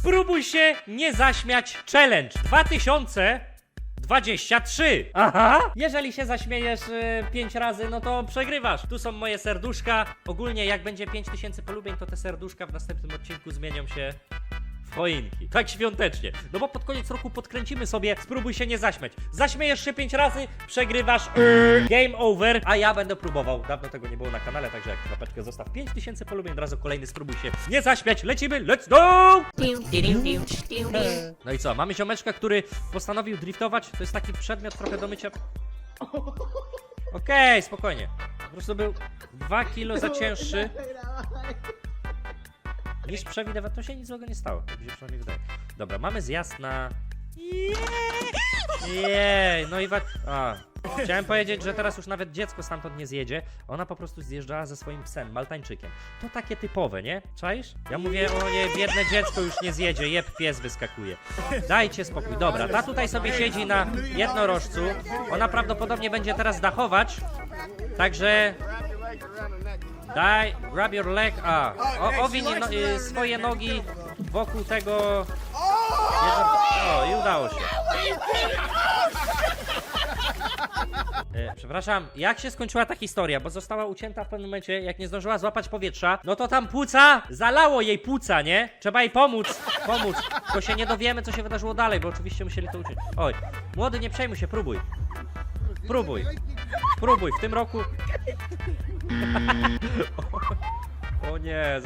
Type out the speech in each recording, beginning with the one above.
Spróbuj się nie zaśmiać challenge 2023. Aha! Jeżeli się zaśmiejesz y, 5 razy, no to przegrywasz. Tu są moje serduszka. Ogólnie jak będzie 5000 polubień, to te serduszka w następnym odcinku zmienią się choinki. Tak świątecznie. No bo pod koniec roku podkręcimy sobie, spróbuj się nie zaśmiać. Zaśmiejesz się 5 razy, przegrywasz. Yy, game over. A ja będę próbował. Dawno tego nie było na kanale, także jak kropeczkę zostaw 5000 polubień, od razu kolejny spróbuj się nie zaśmiać. Lecimy, let's go! No i co, mamy ziomeczka, który postanowił driftować. To jest taki przedmiot trochę do mycia. Okej, spokojnie. Po prostu był 2 kilo za cięższy niż przewidywał. To się nic złego nie stało, tak mi się przynajmniej wydaje. Dobra, mamy zjazd na... Jej, no i wa... A. Chciałem powiedzieć, że teraz już nawet dziecko stamtąd nie zjedzie. Ona po prostu zjeżdżała ze swoim psem, maltańczykiem. To takie typowe, nie? Czaisz? Ja mówię, o nie, biedne dziecko już nie zjedzie, jeb pies wyskakuje. Dajcie spokój. Dobra, ta tutaj sobie siedzi na jednorożcu. Ona prawdopodobnie będzie teraz dachować. Także Daj, grab your leg, a, o, owinij no, y, swoje nogi wokół tego... Jedno, o, i udało się. E, przepraszam, jak się skończyła ta historia? Bo została ucięta w pewnym momencie, jak nie zdążyła złapać powietrza, no to tam płuca, zalało jej płuca, nie? Trzeba jej pomóc, pomóc. Tylko się nie dowiemy, co się wydarzyło dalej, bo oczywiście musieli to uczyć. Oj, młody, nie przejmuj się, próbuj. Próbuj. Próbuj, w tym roku o nie.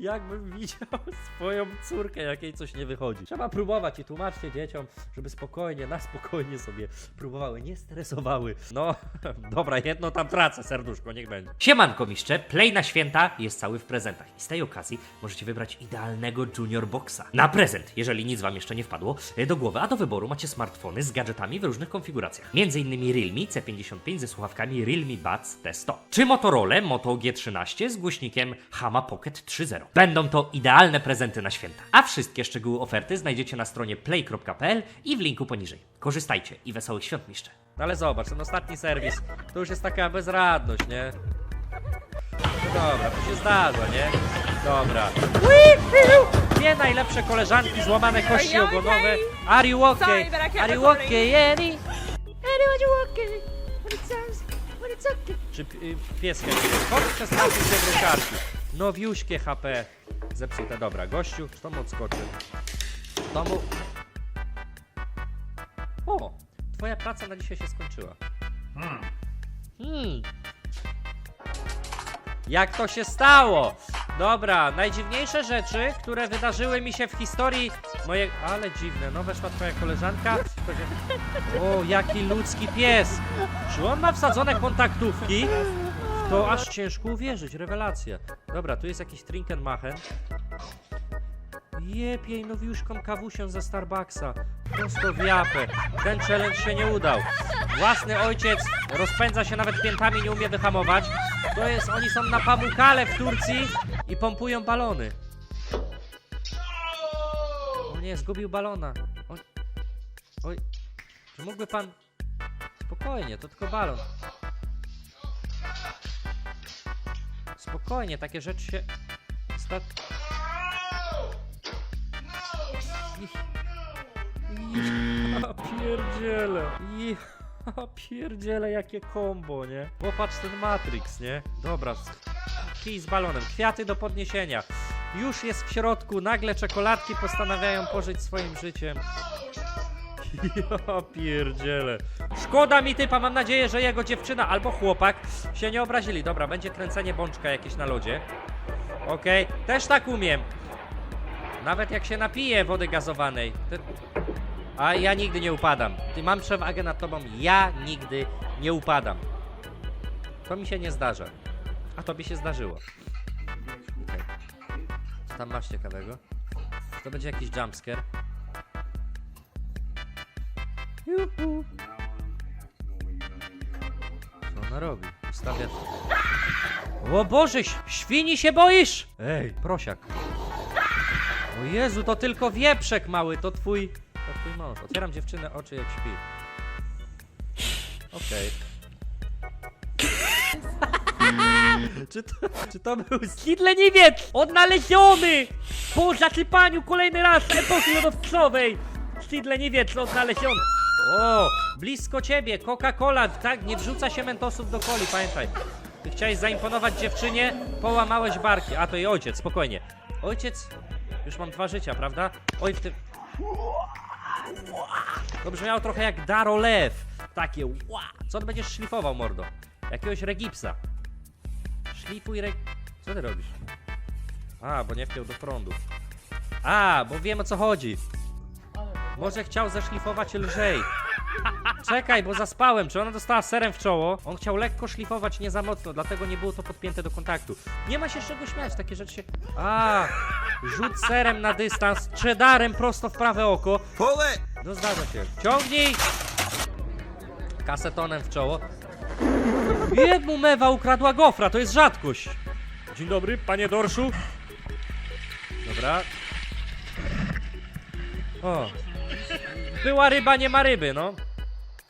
Jakbym widział swoją córkę, jak jej coś nie wychodzi. Trzeba próbować i tłumaczcie dzieciom, żeby spokojnie, na spokojnie sobie próbowały, nie stresowały. No, dobra, jedno tam tracę, serduszko, niech będzie. Siemanko mistrze, Play na święta jest cały w prezentach i z tej okazji możecie wybrać idealnego Junior Boxa. Na prezent, jeżeli nic wam jeszcze nie wpadło e, do głowy, a do wyboru macie smartfony z gadżetami w różnych konfiguracjach. Między innymi Realme C55 ze słuchawkami Realme Buds T100. Czy Motorola Moto G13 z głośnikiem Hama Pocket 3.0. Będą to idealne prezenty na święta. A wszystkie szczegóły oferty znajdziecie na stronie play.pl i w linku poniżej. Korzystajcie i wesołych świąt mistrze. No ale zobacz, ten ostatni serwis, to już jest taka bezradność, nie? No dobra, to się zdarza, nie? Dobra. Dwie najlepsze koleżanki, złamane kości Are you ogonowe. okay? Are you okay? Sorry, but I Are you recording. okay, Annie? Annie, are you okay? But it sounds, but it's okay. Czy y, pieska Chodź przez nasze drukarki. Nowiuśkie HP. Zepsute, dobra. Gościu, to mu odskoczy? To mu... O! Twoja praca na dzisiaj się skończyła. Hmm. Jak to się stało? Dobra, najdziwniejsze rzeczy, które wydarzyły mi się w historii moje... Ale dziwne, no weszła twoja koleżanka. O, jaki ludzki pies! Czy on ma wsadzone kontaktówki? To aż ciężko uwierzyć, rewelacja. Dobra, tu jest jakiś Trinkenmachen. Jepiej nowiuszką kawusią ze Starbucksa. Prosto w japę. Ten challenge się nie udał. Własny ojciec rozpędza się nawet piętami, nie umie wyhamować. To jest, oni są na Pamukale w Turcji i pompują balony. O nie, zgubił balona. Oj, oj. Czy mógłby pan... Spokojnie, to tylko balon. Spokojnie, takie rzeczy się... Sta... Ja pierdziele. Ja pierdziele, jakie kombo, nie? Popatrz ten Matrix, nie? Dobra. Kij z balonem. Kwiaty do podniesienia. Już jest w środku. Nagle czekoladki postanawiają pożyć swoim życiem. Ja pierdziele. Szkoda mi typa, mam nadzieję, że jego dziewczyna albo chłopak się nie obrazili. Dobra, będzie kręcenie bączka jakieś na lodzie. Okej, też tak umiem. Nawet jak się napiję wody gazowanej. Ty... A ja nigdy nie upadam. Ty mam przewagę nad tobą. Ja nigdy nie upadam. To mi się nie zdarza. A tobie się zdarzyło. Okej. Co tam masz ciekawego? To będzie jakiś jumpscare? Juhu. Co ona robi? Ustawia... O Boże, świni się boisz? Ej, prosiak. O Jezu, to tylko wieprzek mały, to twój... To twój mąż. Otwieram dziewczynę oczy jak śpi. Okej. Czy to, czy to był Sidleniwiec odnaleziony po zasypaniu kolejny raz epoki lodowcowej? Sidleniwiec odnaleziony. O, blisko ciebie, Coca-Cola, tak, nie wrzuca się mentosów do coli, pamiętaj. Ty chciałeś zaimponować dziewczynie, połamałeś barki. A to i ojciec, spokojnie. Ojciec, już mam dwa życia, prawda? Oj, w tym... To brzmiało trochę jak Darolew. Takie. Co ty będziesz szlifował, mordo? Jakiegoś regipsa. Szlifuj reg... Co ty robisz? A, bo nie wpiął do prądu. A, bo wiem o co chodzi. Może chciał zeszlifować lżej. Czekaj, bo zaspałem. Czy ona dostała serem w czoło? On chciał lekko szlifować, nie za mocno, dlatego nie było to podpięte do kontaktu. Nie ma się z czego śmiać, takie rzeczy się... A, rzut serem na dystans, cheddarem prosto w prawe oko. It! No zdarza się. Ciągnij! Kasetonem w czoło. Jedmu mewa ukradła gofra, to jest rzadkość. Dzień dobry, panie Dorszu. Dobra. O. Była ryba, nie ma ryby, no.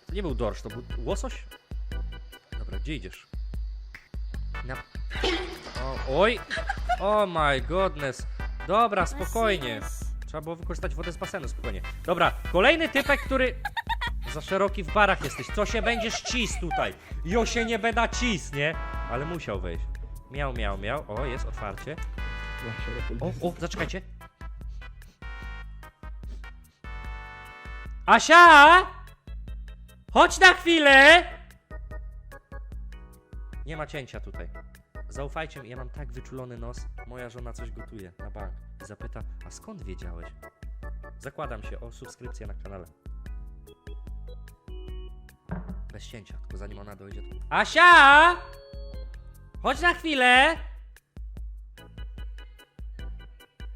To nie był dorsz, to był łosoś? Dobra, gdzie idziesz? Na... O, oj! Oh my goodness. Dobra, spokojnie. Trzeba było wykorzystać wodę z basenu, spokojnie. Dobra, kolejny typek, który... Za szeroki w barach jesteś. Co się będziesz cis tutaj? Jo się nie będę cis, nie? Ale musiał wejść. Miał, miał, miał. O, jest otwarcie. O, o, zaczekajcie. Asia! Chodź na chwilę! Nie ma cięcia tutaj. Zaufajcie mi, ja mam tak wyczulony nos. Moja żona coś gotuje na bank. I zapyta, a skąd wiedziałeś? Zakładam się o subskrypcję na kanale. Bez cięcia, tylko zanim ona dojdzie. To... Asia! Chodź na chwilę!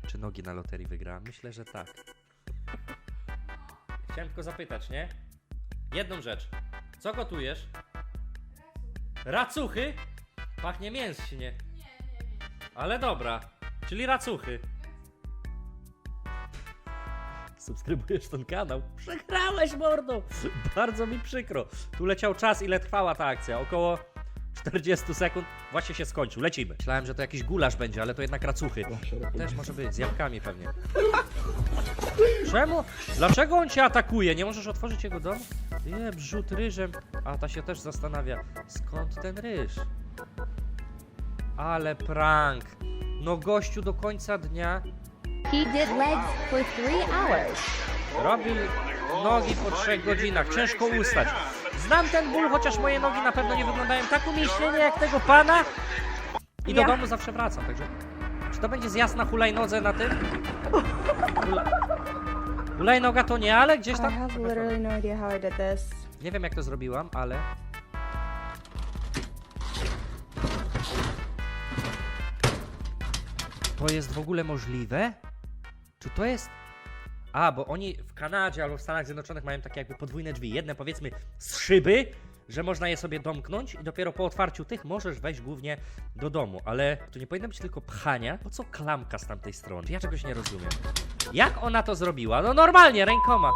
Czy nogi na loterii wygrała? Myślę, że tak. Chciałem tylko zapytać, nie? Jedną rzecz. Co gotujesz? Racuchy? Pachnie mięśnie. Ale dobra. Czyli racuchy. Subskrybujesz ten kanał? Przegrałeś, mordo! Bardzo mi przykro. Tu leciał czas, ile trwała ta akcja? Około 40 sekund. Właśnie się skończył. Lecimy. Myślałem, że to jakiś gulasz będzie, ale to jednak racuchy. Też może być, z jabłkami pewnie. Czemu? Dlaczego on cię atakuje? Nie możesz otworzyć jego domu? Nie, brzut ryżem. A ta się też zastanawia, skąd ten ryż? Ale prank. No gościu do końca dnia He did legs for three hours. robił nogi po trzech godzinach. Ciężko ustać. Znam ten ból, chociaż moje nogi na pewno nie wyglądają tak umieśnienie jak tego pana. I do Ja. domu zawsze wracam, także... Czy to będzie zjazd na hulajnodze na tym? Hula... Hulajnoga to nie, ale gdzieś I tam... have literally no idea how I did this. Nie wiem jak to zrobiłam, ale... To jest w ogóle możliwe? Czy to jest... A, bo oni w Kanadzie albo w Stanach Zjednoczonych mają takie jakby podwójne drzwi. Jedne powiedzmy z szyby, że można je sobie domknąć i dopiero po otwarciu tych możesz wejść głównie do domu. Ale tu nie powinno być tylko pchania. Po co klamka z tamtej strony? Ja czegoś nie rozumiem. Jak ona to zrobiła? No normalnie, rękoma.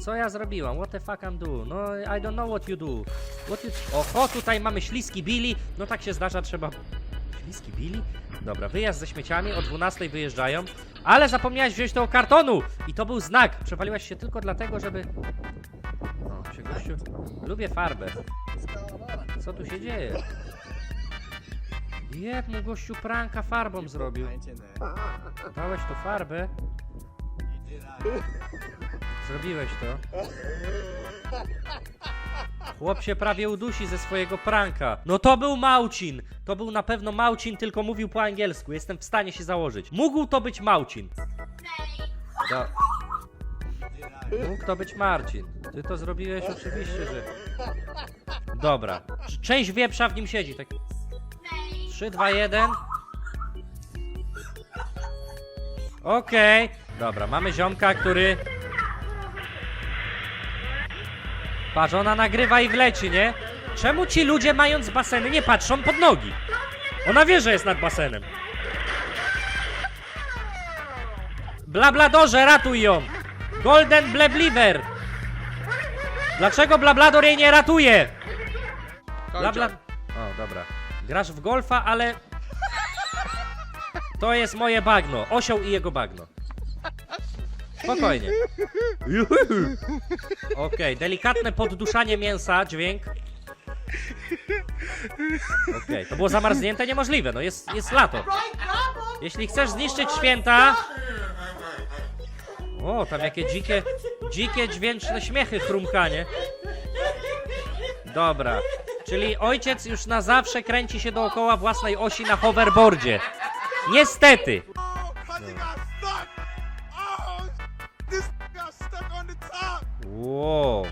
Co ja zrobiłam? What the fuck I'm do? No, I don't know what you do. What you... Oho, tutaj mamy śliski Billy. No tak się zdarza, trzeba... Śliski Billy? Dobra, wyjazd ze śmieciami, o 12 wyjeżdżają. Ale zapomniałeś wziąć tego kartonu! I to był znak. Przewaliłaś się tylko dlatego, żeby... Gościu... Lubię farbę. Co tu się dzieje? Jeb mu gościu pranka farbą zrobił. Dałeś tu farbę? Zrobiłeś to. Chłop się prawie udusi ze swojego pranka. No to był Małcin. To był na pewno Małcin, tylko mówił po angielsku. Jestem w stanie się założyć. Mógł to być Małcin. Do... Mógł to być Marcin. Ty to zrobiłeś oczywiście, że... Dobra. Część wieprza w nim siedzi. Tak... 3, 2, 1. Okej. Dobra, mamy ziomka, który... Patrz, ona nagrywa i wleci, nie? Czemu ci ludzie mając baseny nie patrzą pod nogi? Ona wie, że jest nad basenem. Blabladorze, ratuj ją! Golden Blebliver! Dlaczego Blablador jej nie ratuje? Blabla... O, dobra. Grasz w golfa, ale... To jest moje bagno. Osioł i jego bagno. Spokojnie. Okej, delikatne podduszanie mięsa, dźwięk. Okej, to było zamarznięte niemożliwe, no jest, jest lato. Jeśli chcesz zniszczyć święta... O, tam jakie dzikie, dzikie dźwięczne śmiechy, chrumkanie. Dobra, czyli ojciec już na zawsze kręci się dookoła własnej osi na hoverboardzie. Niestety. Wow.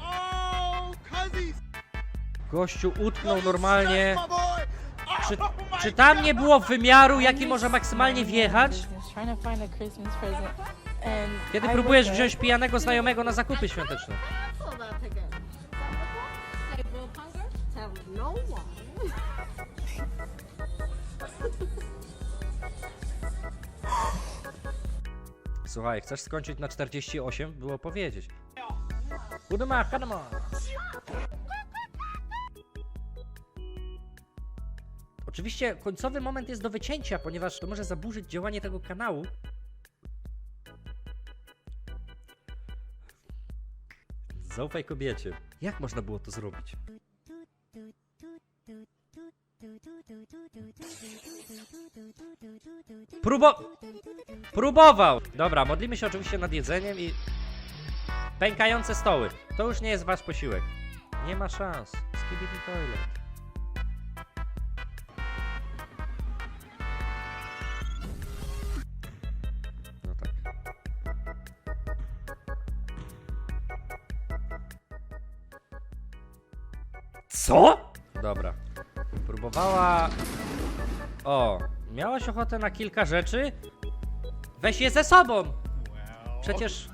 Gościu utknął normalnie. Czy, czy tam nie było wymiaru, jaki może maksymalnie wjechać? Trying to find a Christmas present. And Kiedy I próbujesz wziąć pijanego znajomego na zakupy świąteczne? Will Hunger, tell no one. Słuchaj, chcesz skończyć na 48? Było powiedzieć. Buduma, kadama. Oczywiście końcowy moment jest do wycięcia, ponieważ to może zaburzyć działanie tego kanału. Zaufaj kobiecie. Jak można było to zrobić? Próbo... Próbował! Dobra, modlimy się oczywiście nad jedzeniem i... Pękające stoły. To już nie jest wasz posiłek. Nie ma szans. Skibidi toilet. Co? Dobra. Próbowała... O, miałaś ochotę na kilka rzeczy? Weź je ze sobą! Przecież...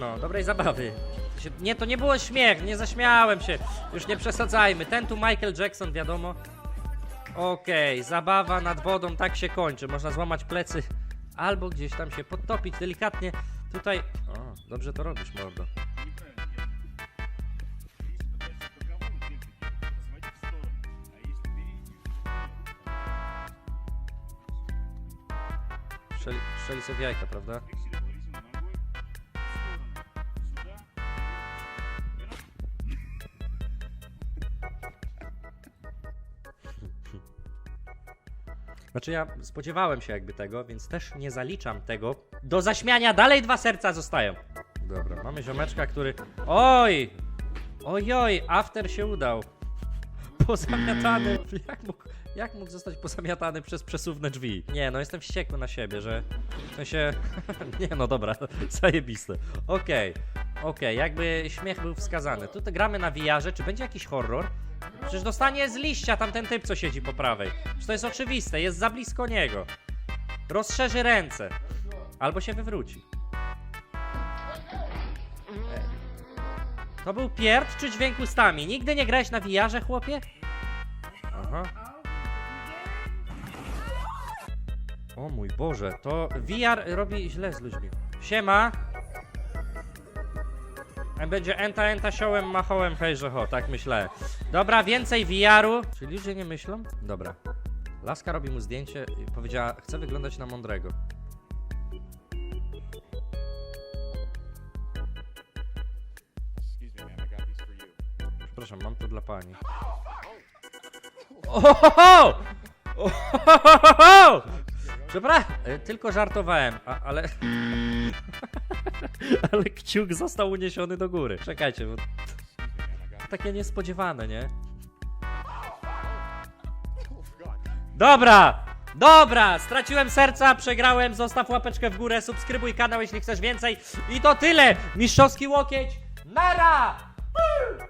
No, dobrej zabawy. Się- Nie, to nie było śmiech, nie zaśmiałem się. Już nie przesadzajmy. Ten tu Michael Jackson, wiadomo. Okej, zabawa nad wodą tak się kończy. Można złamać plecy albo gdzieś tam się podtopić delikatnie. Tutaj... O, dobrze to robisz, mordo. Strzeli, sobie w jajka, prawda? Znaczy ja spodziewałem się jakby tego, więc też nie zaliczam tego. Do zaśmiania dalej dwa serca zostają. Dobra, mamy ziomeczka, który... Oj! Ojoj, after się udał. Pozamiatany. Jak mógł, jak mógł zostać pozamiatany przez przesuwne drzwi? Nie, no jestem wściekły na siebie, że... W sensie... nie no dobra, zajebiste. Okej, okej, jakby śmiech był wskazany. Tutaj gramy na wiarze, czy będzie jakiś horror? Przecież dostanie z liścia tamten typ, co siedzi po prawej. Przecież to jest oczywiste, jest za blisko niego. Rozszerzy ręce. Albo się wywróci. To był pierd czy dźwięk ustami? Nigdy nie grałeś na wiarze, chłopie? Aha. O mój Boże, to VR robi źle z ludźmi. Siema. A Będzie enta enta siołem machołem hejże ho, tak myślałem. Dobra, więcej VR-u. Czyli ludzie nie myślą? Dobra. Laska robi mu zdjęcie i powiedziała, chcę wyglądać na mądrego. Dla pani. Ohoho! Przepraszam, e, tylko żartowałem, a, ale... ale kciuk został uniesiony do góry. Czekajcie, bo... Takie niespodziewane, nie? Dobra! Dobra! Straciłem serca, przegrałem, zostaw łapeczkę w górę, subskrybuj kanał, jeśli chcesz więcej. I to tyle! Mistrzowski łokieć, nara!